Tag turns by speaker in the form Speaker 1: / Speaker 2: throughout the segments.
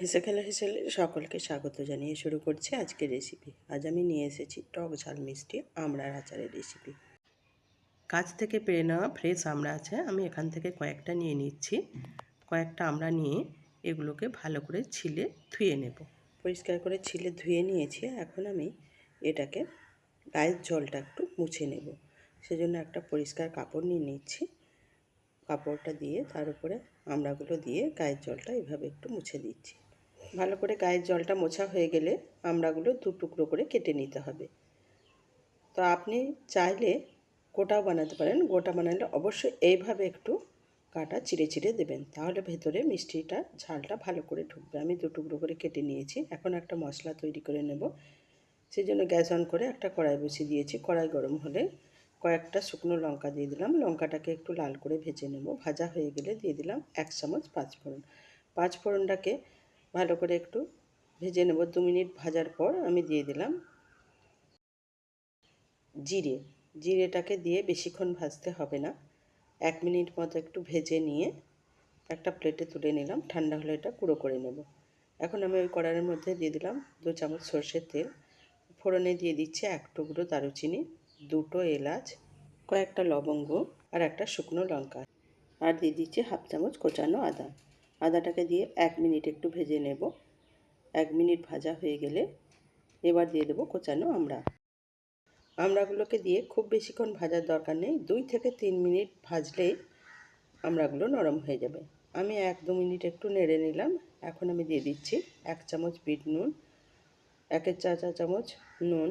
Speaker 1: হেসে খেলে হেসে সকলকে স্বাগত জানিয়ে শুরু করছি আজকের রেসিপি আজ আমি নিয়ে এসেছি টক ঝাল মিষ্টি আমড়ার আচারের রেসিপি কাছ থেকে পেরে নেওয়া ফ্রেশ আমড়া আছে, আমি এখান থেকে কয়েকটা নিয়ে নিচ্ছি। কয়েকটা আমড়া নিয়ে এগুলোকে ভালো করে ছিলে ধুয়ে নেব। পরিষ্কার করে ছিলে ধুয়ে নিয়েছি, এখন আমি এটাকে গায়ের জলটা একটু মুছে নেব। সেজন্য একটা পরিষ্কার কাপড় নিয়ে নিচ্ছি। কাপড়টা দিয়ে তার উপরে আমড়াগুলো দিয়ে গায়ের জলটা এভাবে একটু মুছে দিচ্ছি। ভালো করে গায়ের জলটা মোছা হয়ে গেলে আমড়াগুলো দু টুকরো করে কেটে নিতে হবে। তো আপনি চাইলে গোটাও বানাতে পারেন। গোটা বানালে অবশ্যই এইভাবে একটু কাটা চিড়ে চিড়ে দেবেন। তাহলে ভেতরে মিষ্টিটা, ঝালটা ভালো করে ঢুকবে। আমি দু টুকরো করে কেটে নিয়েছি। এখন একটা মশলা তৈরি করে নেব। সেই জন্য গ্যাস অন করে একটা কড়াই বসিয়ে দিয়েছি। কড়াই গরম হলে কয়েকটা শুকনো লঙ্কা দিয়ে দিলাম। লঙ্কাটাকে একটু লাল করে ভেজে নেব। ভাজা হয়ে গেলে দিয়ে দিলাম এক চামচ পাঁচফোড়ন। পাঁচফোড়নটাকে ভালো করে একটু ভেজে নেব দু মিনিট ভাজার পর আমি দিয়ে দিলাম জিরে। জিরেটাকে দিয়ে বেশিক্ষণ ভাজতে হবে না। এক মিনিট মতো একটু ভেজে নিয়ে একটা প্লেটে তুলে নিলাম। ঠান্ডা হলে এটা গুঁড়ো করে নেব। এখন আমি ওই কড়াইয়ের মধ্যে দিয়ে দিলাম দু চামচ সর্ষের তেল। ফোড়নে দিয়ে দিচ্ছি এক টুকরো দারুচিনি, দুটো এলাচ, কয়েকটা লবঙ্গ আর একটা শুকনো লঙ্কা। আর দিয়ে দিচ্ছি হাফ চামচ কোচানো আদা। আদাটাকে দিয়ে এক মিনিট একটু ভেজে নেব। এক মিনিট ভাজা হয়ে গেলে এবার দিয়ে দেবো কোচানো আমড়া আমড়াগুলোকে দিয়ে খুব বেশিক্ষণ ভাজার দরকার নেই। দুই থেকে তিন মিনিট ভাজলেই আমড়াগুলো নরম হয়ে যাবে। আমি এক দু মিনিট একটু নেড়ে নিলাম। এখন আমি দিয়ে দিচ্ছি এক চামচ বিট নুন, একের চা চা চামচ নুন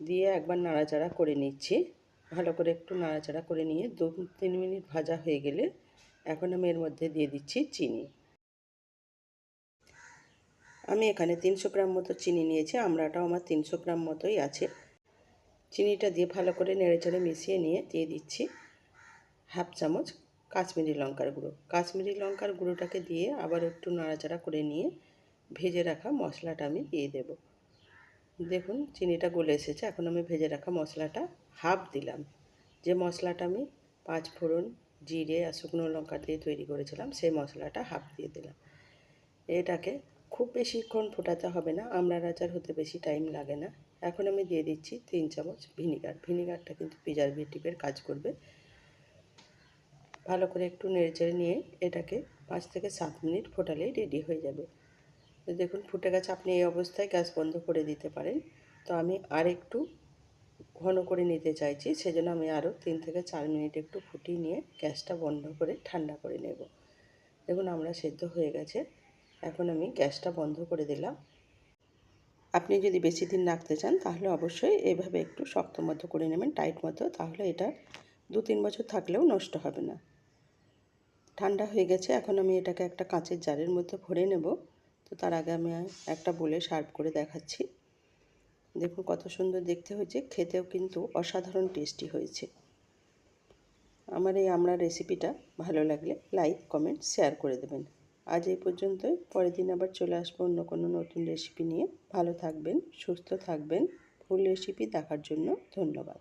Speaker 1: দিয়ে একবার নাড়াচাড়া করে নিচ্ছি। ভালো করে একটু নাড়াচাড়া করে নিয়ে দু তিন মিনিট ভাজা হয়ে গেলে এখন আমি এর মধ্যে দিয়ে দিচ্ছি চিনি। আমি এখানে তিনশো গ্রাম মতো চিনি নিয়েছি আমড়াটাও আমার তিনশো গ্রাম মতোই আছে। চিনিটা দিয়ে ভালো করে নেড়েচেড়ে মিশিয়ে নিয়ে দিয়ে দিচ্ছি হাফ চামচ কাশ্মীরি লঙ্কার গুঁড়ো। কাশ্মীরি লঙ্কার গুঁড়োটাকে দিয়ে আবার একটু নাড়াচাড়া করে নিয়ে ভেজে রাখা মশলাটা আমি দিয়ে দেব। দেখুন, চিনিটা গলে এসেছে, এখন আমি ভেজে রাখা মশলাটা হাফ দিলাম। যে মশলাটা আমি পাঁচ ফোড়ন জিরে আর শুকনো লঙ্কা দিয়ে তৈরি করেছিলাম, সেই মশলাটা হাফ দিয়ে দিলাম। এটাকে খুব বেশিক্ষণ ফোটাতে হবে না আমড়ার আচার হতে বেশি টাইম লাগে না। এখন আমি দিয়ে দিচ্ছি তিন চামচ ভিনিগার। ভিনিগারটা কিন্তু প্রিজারভেটিভের কাজ করবে। ভালো করে একটু নেড়েচেড়ে নিয়ে এটাকে পাঁচ থেকে সাত মিনিট ফোটালেই রেডি হয়ে যাবে। দেখুন, ফুটে গেছে। আপনি এই অবস্থায় গ্যাস বন্ধ করে দিতে পারেন। তো আমি আর একটু ঘন করে নিতে চাইছি, সেজন্য আমি আরও তিন থেকে চার মিনিট একটু ফুটিয়ে নিয়ে গ্যাসটা বন্ধ করে ঠান্ডা করে নেব। দেখুন, আমরা সেদ্ধ হয়ে গেছে। এখন আমি গ্যাসটা বন্ধ করে দিলাম। আপনি যদি বেশি দিন রাখতে চান, তাহলে অবশ্যই এভাবে একটু শক্ত মতো করে নেবেন, টাইট মতো, তাহলে এটা দু তিন বছর থাকলেও নষ্ট হবে না। ঠান্ডা হয়ে গেছে, এখন আমি এটাকে একটা কাঁচের জারের মধ্যে ভরে নেব। তো তার আগে আমি একটা বলে সার্ভ করে দেখাচ্ছি। দেখুন কত সুন্দর দেখতে হয়েছে, খেতেও কিন্তু অসাধারণ টেস্টি হয়েছে। আমার এই আমরা রেসিপিটা ভালো লাগলে লাইক কমেন্ট শেয়ার করে দেবেন। আজ এই পর্যন্তই, পরের দিন আবার চলে আসব অন্য কোনো নতুন রেসিপি নিয়ে। ভালো থাকবেন, সুস্থ থাকবেন ফুল রেসিপি দেখার জন্য ধন্যবাদ।